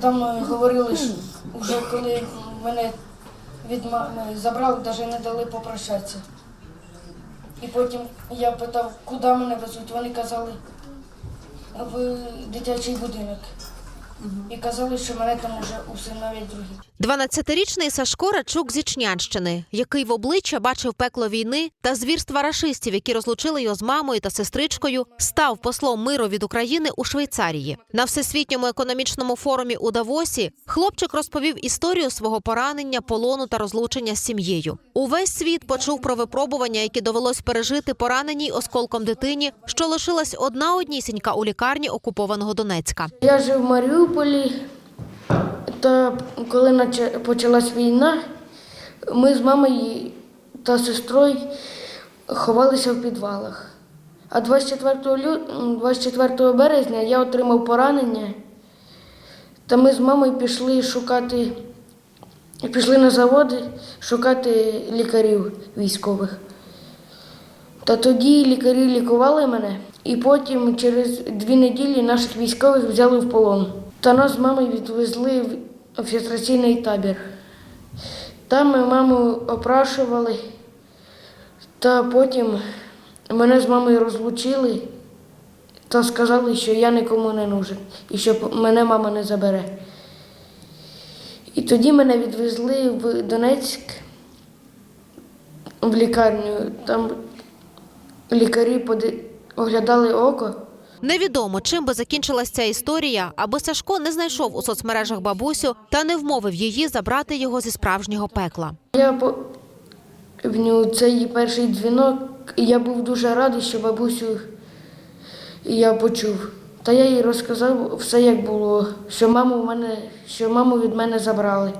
Там е, говорили, що вже коли мене від мами забрали, навіть не дали попрощатися. І потім я питав, куди мене везуть. Вони казали в дитячий будинок. І казали, що мене там уже усиновлять другі. 12-річний Сашко Рачук з Ічнянщини, який в обличчя бачив пекло війни та звірства рашистів, які розлучили його з мамою та сестричкою, став послом миру від України у Швейцарії. На всесвітньому економічному форумі у Давосі хлопчик розповів історію свого поранення, полону та розлучення з сім'єю. Увесь світ почув про випробування, які довелось пережити пораненій осколком дитині, що лишилась одна однісінька у лікарні окупованого Донецька. Я жив в Маріуполі, та коли почалась війна, ми з мамою та сестрою ховалися в підвалах. А 24, лю... 24 березня я отримав поранення, та ми з мамою пішли шукати, пішли на заводи шукати лікарів військових. Та тоді лікарі лікували мене, і потім через дві неділі наших військових взяли в полон. Та нас з мамою відвезли в фільтраційний табір. Там ми маму опрашували, та потім мене з мамою розлучили та сказали, що я нікому не нужен і що мене мама не забере. І тоді мене відвезли в Донецьк в лікарню. Там лікарі оглядали око. Невідомо, чим би закінчилась ця історія, аби Сашко не знайшов у соцмережах бабусю та не вмовив її забрати його зі справжнього пекла. Я по в це її перший дзвінок, я був дуже радий, що бабусю я почув. Та я їй розказав все, як було, що маму, в мене, що маму від мене забрали.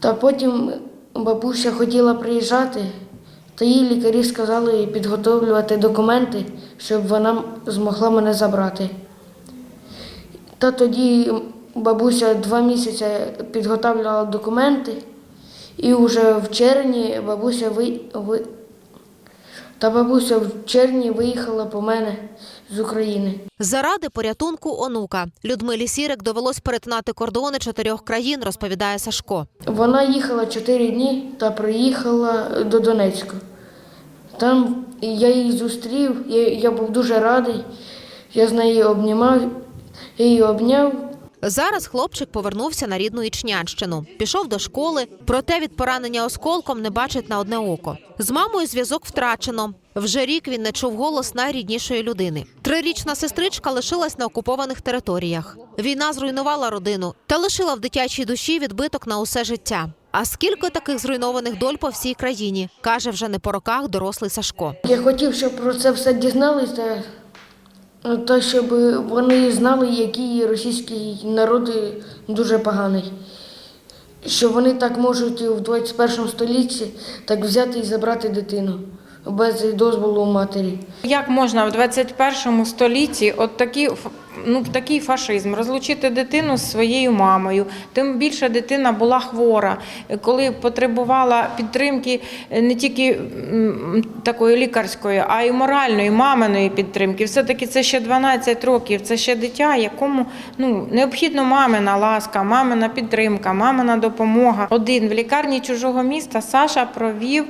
Та потім бабуся хотіла приїжджати, та їй лікарі сказали підготовлювати документи, щоб вона змогла мене забрати. Та тоді бабуся два місяці підготовлювала документи, і вже в червні бабуся ви, ви, та бабуся в червні виїхала по мене з України. Заради порятунку онука Людмилі Сірик довелось перетинати кордони чотирьох країн, розповідає Сашко. Вона їхала чотири дні та приїхала до Донецька. Там я її зустрів, я, я був дуже радий. Я з нею обнімав, я її обняв. Зараз хлопчик повернувся на рідну Ічнянщину, пішов до школи, проте від поранення осколком не бачить на одне око. З мамою зв'язок втрачено. Вже рік він не чув голос найріднішої людини. Трирічна сестричка лишилась на окупованих територіях. Війна зруйнувала родину та лишила в дитячій душі відбиток на усе життя. А скільки таких зруйнованих доль по всій країні, каже вже не по роках дорослий Сашко. Я хотів, щоб про це все дізналися, та щоб вони знали, який російський народ дуже поганий. Що вони так можуть в 21 столітті так взяти і забрати дитину без дозволу матері. Як можна в 21 столітті от такі, ну, такий фашизм розлучити дитину з своєю мамою? Тим більше дитина була хвора, коли потребувала підтримки е, не тільки такої лікарської, а й моральної, маминої підтримки. Все-таки це ще 12 років, це ще дитя, якому ну, необхідно мамина ласка, мамина підтримка, мамина допомога. Один в лікарні чужого міста Саша провів.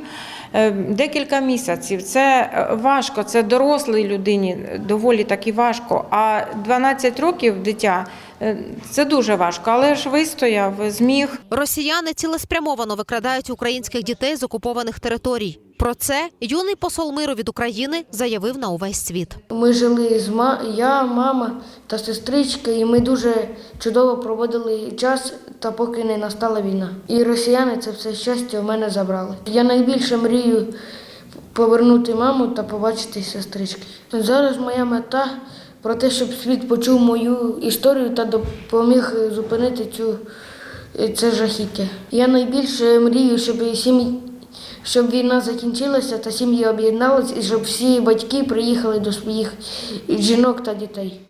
Е, Декілька місяців це е, важко, це дорослій людині доволі таки важко. А 12 років дитя е, це дуже важко, але ж вистояв, зміг. Росіяни цілеспрямовано викрадають українських дітей з окупованих територій. Про це юний посол миру від України заявив на увесь світ. Ми жили з ма... я, мама та сестричка, і ми дуже чудово проводили час, та поки не настала війна. І росіяни це все щастя в мене забрали. Я найбільше мрію повернути маму та побачити сестрички. Зараз моя мета про те, щоб світ почув мою історію та допоміг зупинити цю це жахіття. Я найбільше мрію, щоб сім'ї. Щоб війна закінчилася та сім'ї об'єдналися, і щоб всі батьки приїхали до своїх жінок та дітей.